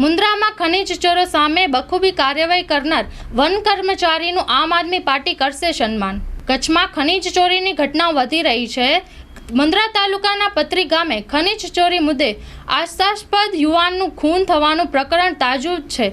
મુન્દ્રામાં ખનીજ ચોરો સામે બખૂબી કાર્યવાહી કરનાર વન કર્મચારીનું આમ આદમી પાર્ટી કરશે સન્માન. કચ્છમાં ખનીજ ચોરીની ઘટનાઓ વધી રહી છે. મુન્દ્રા તાલુકાના પત્રી ગામે ખનીજ ચોરી મુદ્દે આશાસ્પદ યુવાનનું ખૂન થવાનું પ્રકરણ તાજું છે.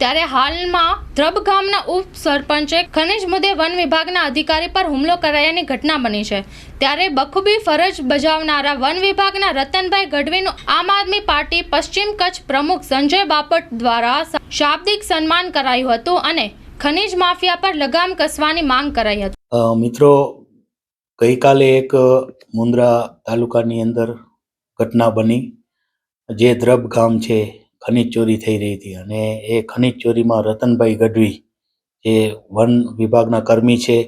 ત્યારે હાલમાં ધ્રબ ગામના ઉપ સરપંચે ખનીજ મુદ્દે વન વિભાગના અધિકારી પર હુમલો કરાયાની ઘટના બની છે. ત્યારે બખૂબી ફરજ બજાવનારા વન વિભાગના રતનભાઈ ગઢવીનું આમ આદમી પાર્ટી પશ્ચિમ કચ્છ પ્રમુખ સંજય બાપટ દ્વારા શાબ્દિક સન્માન કરાયું હતું અને ખનીજ માફિયા પર લગામ કસવાની માંગ કરાઈ હતી. મિત્રો, ગઈકાલે એક મુન્દ્રા તાલુકાની અંદર ઘટના બની. જે ધ્રબ ગામ છે ખનીજ ચોરી થઈ રહી હતી અને એ ખનીજ ચોરીમાં રતનભાઈ ગઢવી, જે વન વિભાગના કર્મી છે,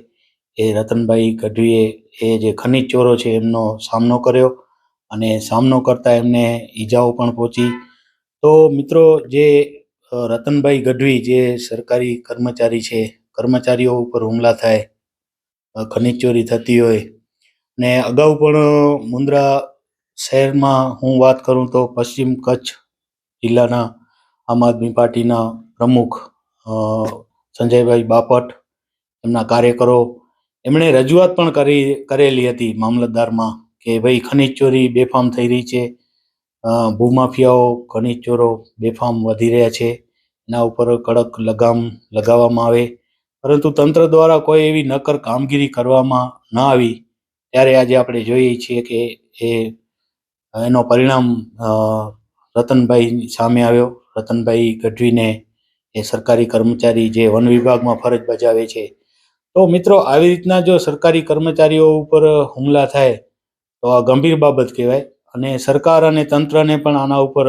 એ રતનભાઈ ગઢવીએ એ જે ખનીજ ચોરો છે એમનો સામનો કર્યો અને સામનો કરતા એમને ઈજાઓ પણ પહોંચી. તો મિત્રો જે રતનભાઈ ગઢવી જે સરકારી કર્મચારી છે, કર્મચારીઓ ઉપર હુમલા થાય ખનીજ ચોરી થતી હોય ને અગાઉ પણ મુન્દ્રા શહેરમાં હું વાત કરું તો પશ્ચિમ કચ્છ જિલ્લાના આમ આદમી પાર્ટીના પ્રમુખ સંજયભાઈ બાપટ, એમના કાર્યકરો, એમણે રજૂઆત પણ કરી, કરેલી હતી મામલતદારમાં કે ભાઈ ખનીજ ચોરી બેફામ થઈ રહી છે. ભૂમાફિયાઓ, ખનીજ ચોરો બેફામ વધી રહ્યા છે. એના ઉપર કડક લગામ લગાવવામાં આવે. પરંતુ તંત્ર દ્વારા કોઈ એવી નક્કર કામગીરી કરવામાં ન આવી. ત્યારે આજે આપણે જોઈએ છીએ કે એ, એનો પરિણામ રતનભાઈ સામે આવ્યો. રતનભાઈ ગઢવીને એ સરકારી કર્મચારી જે વન વિભાગમાં ફરજ બજાવે છે. તો મિત્રો, આવી રીતના જો સરકારી કર્મચારીઓ ઉપર હુમલા થાય, તો આ ગંભીર બાબત કહેવાય અને સરકાર અને તંત્રને પણ આના ઉપર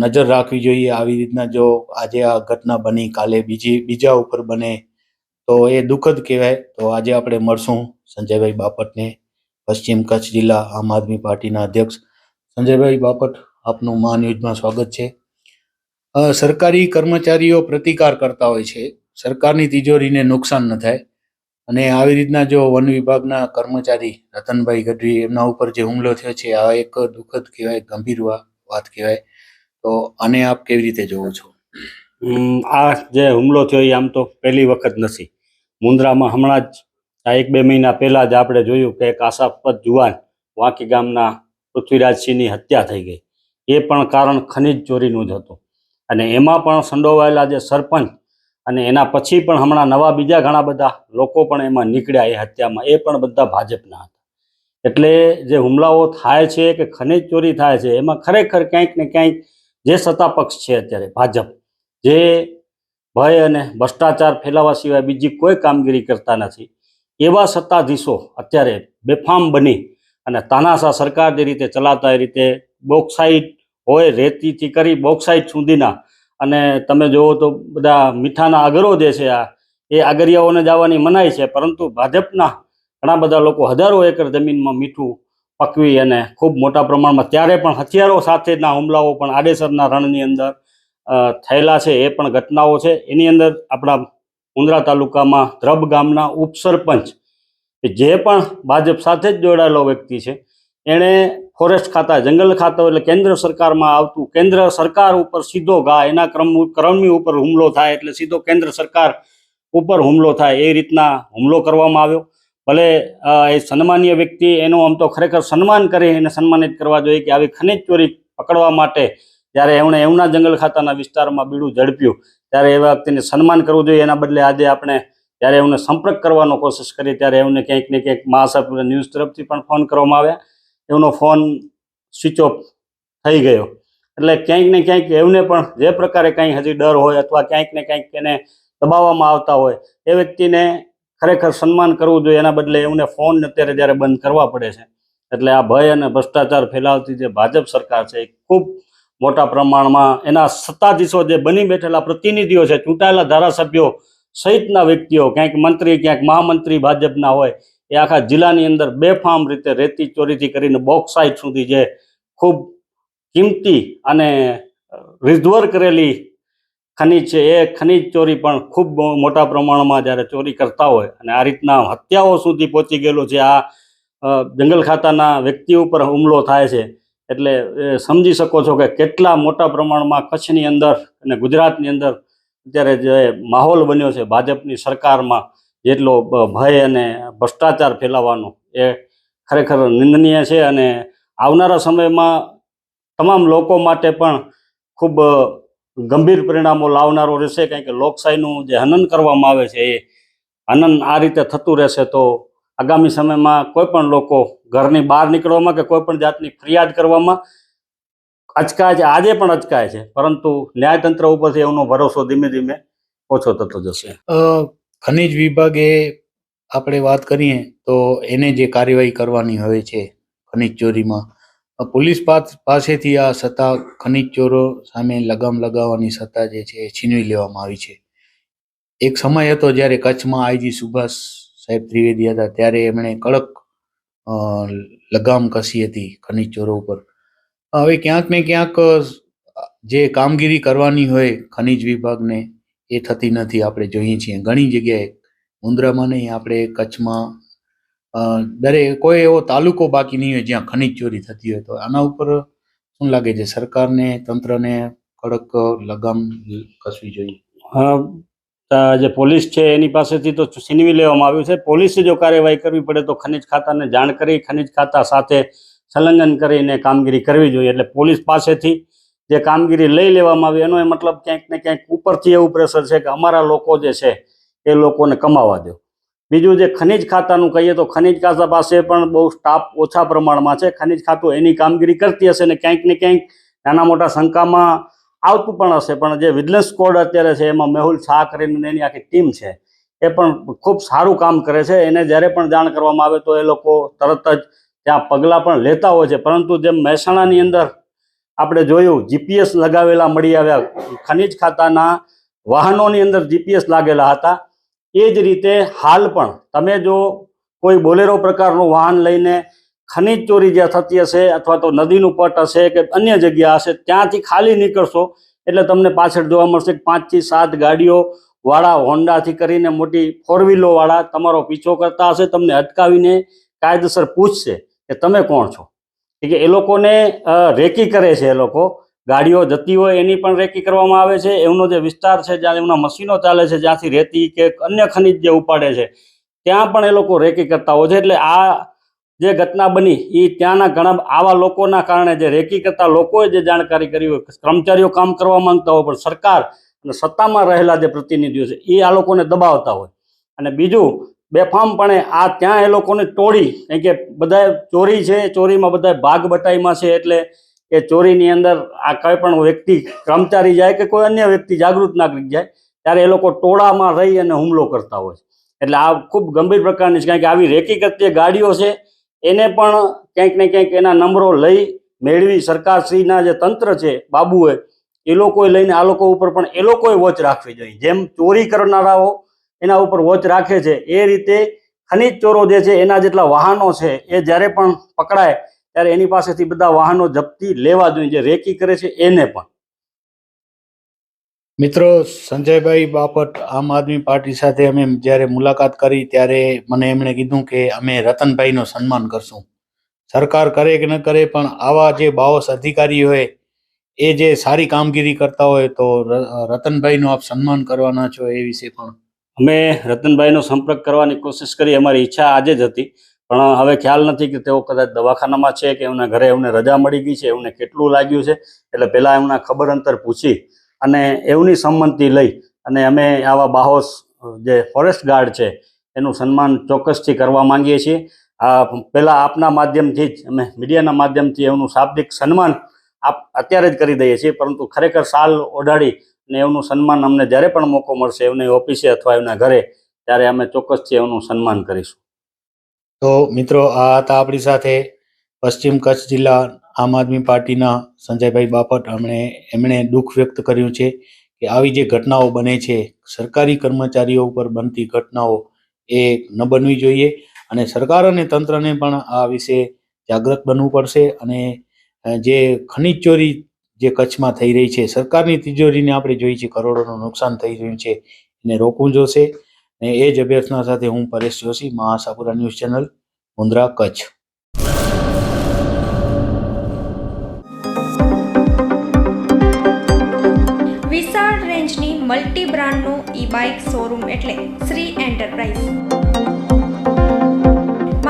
નજર રાખવી જોઈએ આવી રીતના જો આજે આ ઘટના બની, કાલે બીજી, બીજા ઉપર બને, તો એ દુઃખદ કહેવાય. તો આજે આપણે મળશું સંજયભાઈ બાપટને, પશ્ચિમ કચ્છ જિલ્લા આમ આદમી પાર્ટીના અધ્યક્ષ સંજયભાઈ બાપટ. આપનું મા ન્યૂઝમાં સ્વાગત છે. સરકારી કર્મચારીઓ પ્રતિકાર કરતા હોય છે. સરકારની તિજોરીને નુકસાન ન થાય. અને આવી રીતના જો વન વિભાગના કર્મચારી રતનભાઈ ગઢવી એમના ઉપર જે હુમલો થયો છે, આ એક દુઃખદ કહેવાય, ગંભીર વાત કહેવાય. તો આને આપ કેવી રીતે જોવો છો? આ જે હુમલો થયો એ આમ તો પહેલી વખત નથી. મુન્દ્રામાં હમણાં જ, આ એક બે મહિના પહેલા જ આપણે જોયું કે એક આશાપદ જુવાન વાંકી ગામના પૃથ્વીરાજસિંહની હત્યા થઈ ગઈ. એ પણ કારણ ખનીજ ચોરીનું જ હતું. અને એમાં પણ સંડોવાયેલા જે સરપંચ અને એના પછી પણ હમણાં નવા બીજા ઘણા બધા લોકો પણ એમાં નીકળ્યા એ હત્યામાં. એ પણ બધા ભાજપના હતા. એટલે જે હુમલાઓ થાય છે કે ખનીજ ચોરી થાય છે, એમાં ખરેખર ક્યાંક ને ક્યાંક જે સત્તા પક્ષ છે અત્યારે ભાજપ, જે ભય અને ભ્રષ્ટાચાર ફેલાવા સિવાય બીજી કોઈ કામગીરી કરતા નથી, એવા સત્તાધીશો અત્યારે બેફામ બની અને તાનાશા સરકાર જે રીતે ચલાવતા એ રીતે બોક્સાઇટ હોય રેતીથી કરી બોક્સાઇટ સુધીના અને તમે જુઓ તો બધા મીઠાના આગરો જે છે આ, એ આગરિયાઓને જવાની મનાઈ છે. પરંતુ ભાજપના ઘણા બધા લોકો હજારો એકર જમીનમાં મીઠું પકવી અને ખૂબ મોટા પ્રમાણમાં ત્યારે પણ હથિયારો સાથેના હુમલાઓ પણ આડેસરના રણની અંદર થયેલા છે. એ પણ ઘટનાઓ છે. એની અંદર આપણા મુંદ્રા તાલુકામાં ધ્રબ ગામના ઉપસરપંચ, જે પણ ભાજપ સાથે જ જોડાયેલો વ્યક્તિ છે એણે ફોરેસ્ટ ખાતા, જંગલ ખાતા એટલે કેન્દ્ર સરકારમાં આવતું, કેન્દ્ર સરકાર ઉપર સીધો ઘા, એના ક્રમ ક્રમની ઉપર હુમલો થાય એટલે સીધો કેન્દ્ર સરકાર ઉપર હુમલો થાય, એ રીતના હુમલો કરવામાં આવ્યો. ભલે એ સન્માનીય વ્યક્તિ એનું આમ તો ખરેખર સન્માન કરી, એને સન્માનિત કરવા જોઈએ કે આવી ખનિજ ચોરી પકડવા માટે જ્યારે એમણે એમના જંગલ ખાતાના વિસ્તારમાં બીડું ઝડપ્યું, ત્યારે એવા વ્યક્તિને સન્માન કરવું જોઈએ. એના બદલે આજે આપણે જ્યારે એમને સંપર્ક કરવાનો કોશિશ કરી ત્યારે એમને ક્યાંક ને ક્યાંક મહાસાપુર ન્યૂઝ તરફથી પણ ફોન કરવામાં આવ્યા. એમનો ફોન સ્વિચ ઓફ થઈ ગયો. એટલે ક્યાંક ને ક્યાંક એમને પણ જે પ્રકારે કંઈ હજી ડર હોય અથવા ક્યાંક ને ક્યાંક એને દબાવવામાં આવતા હોય, એ વ્યક્તિને ખરેખર સન્માન કરવું જોઈએ. એના બદલે એમને ફોન અત્યારે જ્યારે બંધ કરવા પડે છે, એટલે આ ભય અને ભ્રષ્ટાચાર ફેલાવતી જે ભાજપ સરકાર છે, એ ખૂબ મોટા પ્રમાણમાં એના સત્તાધીશો જે બની બેઠેલા પ્રતિનિધિઓ છે, ચૂંટાયેલા ધારાસભ્યો સહિતના વ્યક્તિઓ, ક્યાંક મંત્રી, ક્યાંક મહામંત્રી ભાજપના હોય એ આખા જિલ્લાની અંદર બેફામ રીતે રેતી ચોરીથી કરીને બોક્સાઇટ સુધી જે ખૂબ કિંમતી અને રિઝવર કરેલી ખનીજ છે, એ ખનીજ ચોરી પણ ખૂબ મોટા પ્રમાણમાં જ્યારે ચોરી કરતા હોય અને આ રીતના હત્યાઓ સુધી પહોંચી ગયેલો છે, આ જંગલ ખાતાના વ્યક્તિ ઉપર હુમલો થાય છે, એટલે સમજી શકો છો કે કેટલા મોટા પ્રમાણમાં કચ્છની અંદર અને ગુજરાતની અંદર અત્યારે જે માહોલ બન્યો છે, ભાજપની સરકારમાં જેટલો ભય અને ભ્રષ્ટાચાર ફેલાવાનો એ ખરેખર નિંદનીય છે અને આવનારા સમયમાં તમામ લોકો માટે પણ ખૂબ ગંભીર પરિણામો લાવનારો રહેશે. કારણ કે લોકશાહીનું જે હનન કરવામાં આવે છે એ હનન આ રીતે થતું રહેશે તો આગામી સમયમાં કોઈ પણ લોકો ઘરની બહાર નીકળવામાં કે કોઈ પણ જાતની ફરિયાદ કરવામાં અચકાય છે. આજે પણ અચકાય છે. પરંતુ ન્યાયતંત્ર ઉપરથી એનો ભરોસો ધીમે ધીમે ઓછો થતો જશે. ખનિજ વિભાગે આપણે વાત કરીએ તો એને જે કાર્યવાહી કરવાની હોય છે ખનિજ ચોરીમાં પોલીસ પાસ- પાસેથી આ સત્તા ખનિજ ચોરો સામે લગામ લગાવવાની સત્તા જે છે એ છીનવી લેવામાં આવી છે. એક સમય હતો જ્યારે કચ્છમાં આઈજી સુભાષ સાહેબ ત્રિવેદી હતા ત્યારે એમણે કડક લગામ કસી હતી ખનિજ ચોરો ઉપર. હવે ક્યાંક ને ક્યાંક જે કામગીરી કરવાની હોય ખનિજ વિભાગને એ થતી નથી, આપણે જોઈએ છીએ. ઘણી જગ્યાએ મુન્દ્રામાં નહીં, આપણે કચ્છમાં દરેક કોઈ એવો તાલુકો બાકી નહીં હોય જ્યાં ખનિજ ચોરી થતી હોય તો. આના ઉપર શું લાગે છે, સરકારને, તંત્રને કડક લગામ કસવી જોઈએ? હા જે પોલીસ છે, એની પાસેથી તો છીનવી લેવામાં આવ્યું છે. પોલીસે જો કાર્યવાહી કરવી પડે તો ખનિજ ખાતાને જાણ કરી, ખનિજ ખાતા સાથે સંલગ્ન કરીને કામગીરી કરવી જોઈએ. એટલે પોલીસ પાસેથી જે કામગીરી લઈ લેવામાં આવી, એનો એ મતલબ ક્યાંક ને ક્યાંક ઉપરથી એવું પ્રેશર છે કે અમારા લોકો જે છે, એ લોકોને કમાવા દો. બીજું જે ખનિજ ખાતાનું કહીએ તો ખનિજ ખાતા પાસે પણ બહુ સ્ટાફ ઓછા પ્રમાણમાં છે. ખનિજ ખાતું એની કામગીરી કરતી હશે ને ક્યાંક ને ક્યાંક નાના મોટા શંકામાં આવતું પણ હશે. પણ જે વિજિલન્સ સ્કોડ અત્યારે છે, એમાં મેહુલ શાહ કરીને એની આખી ટીમ છે, એ પણ ખૂબ સારું કામ કરે છે. એને જ્યારે પણ જાણ કરવામાં આવે તો એ લોકો તરત જ ત્યાં પગલાં પણ લેતા હોય છે. પરંતુ જેમ મહેસાણાની અંદર આપણે જોયું જીપીએસ લગાવેલા મળી આવ્યા. ખનિજ ખાતાના વાહનોની અંદર જીપીએસ લાગેલા હતા. એ જ રીતે હાલ પણ તમે જો કોઈ બોલેરો પ્રકારનું વાહન લઈને ખનિજ ચોરી જ્યાં થતી હશે અથવા તો નદીનું પટ હશે કે અન્ય જગ્યા હશે, ત્યાંથી ખાલી નીકળશો એટલે તમને પાછળ જોવા મળશે પાંચથી સાત ગાડીઓ વાળા હોન્ડાથી કરીને મોટી ફોર વ્હીલો વાળા તમારો પીછો કરતા હશે, તમને અટકાવીને કાયદેસર પૂછશે કે તમે કોણ છો. કે એ લોકોને રેકી કરે છે એ લોકો. ગાડીઓ જતી હોય એની પણ રેકી કરવામાં આવે છે. એમનો જે વિસ્તાર છે, જ્યાં એમના મશીનો ચાલે છે, જ્યાંથી રેતી કે અન્ય ખનિજ જે ઉપાડે છે, ત્યાં પણ એ લોકો રેકી કરતા હોય છે. એટલે આ જે ઘટના બની એ ત્યાંના ઘણા આવા લોકોના કારણે જે રેકી કરતા લોકોએ જે જાણકારી કરી હોય, કર્મચારીઓ કામ કરવા માંગતા હોય, પણ સરકાર અને સત્તામાં રહેલા જે પ્રતિનિધિઓ છે એ આ લોકોને દબાવતા હોય. અને બીજું બેફામપણે આ ત્યાં એ લોકોને તોડી કે બધા ચોરી છે, ચોરીમાં બધા ભાગ બટાઈમાં છે, એટલે એ ચોરીની અંદર આ કોઈ પણ વ્યક્તિ કર્મચારી જાય કે કોઈ અન્ય વ્યક્તિ જાગૃત નાગરિક જાય, ત્યારે એ લોકો ટોળામાં રહી અને હુમલો કરતા હોય એટલે આ ખૂબ ગંભીર પ્રકારની છે, કારણ કે આવી રેકી કરતી ગાડીઓ છે, એને પણ ક્યાંક ને ક્યાંક એના નંબરો લઈ મેળવી સરકારશ્રીના જે તંત્ર છે, બાબુએ, એ લોકોએ લઈને આ લોકો ઉપર પણ એ લોકોએ વોચ રાખવી જોઈએ. જેમ ચોરી કરનારાઓ એના ઉપર વોચ રાખે છે. એ રીતે ખનિજ ચોરો જે છે, એના જેટલા વાહનો છે, એ જ્યારે પણ પકડાય, ત્યારે એની પાસેથી બધા વાહનો જપ્તી લેવા જોઈએ, જે રેકી કરે છે, એને પણ. મિત્રો, સંજયભાઈ બાપટ આમ આદમી પાર્ટી સાથે અમે જ્યારે મુલાકાત કરી, ત્યારે મને એમણે કીધું કે અમે રતનભાઈનું સન્માન કરશું. સરકાર કરે કે ન કરે, પણ આવા જે બાઓસ અધિકારી હોય, એ જે સારી કામગીરી કરતા હોય, તો રતનભાઈનું આપ સન્માન કરવાના છો એ વિશે પણ અમે રતનભાઈનો સંપર્ક કરવાની કોશિશ કરી, અમારી ઈચ્છા આજે જ હતી. પણ હવે ખ્યાલ નથી કે તેઓ કદાચ દવાખાનામાં છે કે એમના ઘરે એમને રજા મળી ગઈ છે, એમને કેટલું લાગ્યું છે. એટલે પહેલાં એમના ખબર અંતર પૂછી અને એમની સંમતિ લઈ અને અમે આવા બાહોશ, જે ફોરેસ્ટ ગાર્ડ છે, એનું સન્માન ચોક્કસથી કરવા માંગીએ છીએ. આ પહેલાં આપના માધ્યમથી જ, અમે મીડિયાના માધ્યમથી એમનું શાબ્દિક સન્માન આપ અત્યારે જ કરી દઈએ છીએ, પરંતુ ખરેખર સાલ ઓઢાડી અને એમનું સન્માન અમને જ્યારે પણ મોકો મળશે, એમની ઓફિસે અથવા એમના ઘરે, ત્યારે અમે ચોક્કસથી એમનું સન્માન કરીશું. તો મિત્રો, આ હતા આપણી સાથે પશ્ચિમ કચ્છ જિલ્લા આમ આદમી પાર્ટીના સંજયભાઈ બાપટ. એમણે એમણે દુઃખ વ્યક્ત કર્યું છે કે આવી જે ઘટનાઓ બને છે, સરકારી કર્મચારીઓ ઉપર બનતી ઘટનાઓ, એ ન બનવી જોઈએ અને સરકાર અને તંત્રને પણ આ વિશે જાગૃત બનવું પડશે અને જે ખનિજ ચોરી જે કચ્છમાં થઈ રહી છે, સરકારની તિજોરીને આપણે જોઈ છે, કરોડોનું નુકસાન થઈ રહ્યું છે, એને રોકવું જોશે. ને એ જ અભ્યાસના સાથે હું પરેશ જોશી મહાસાપુરા ન્યૂઝ ચેનલ, મુન્દ્રા, કચ્છ. વિશાળ રેન્જની મલ્ટી બ્રાન્ડનું ઈ બાઇક શોરૂમ એટલે શ્રી એન્ટરપ્રાઇઝ.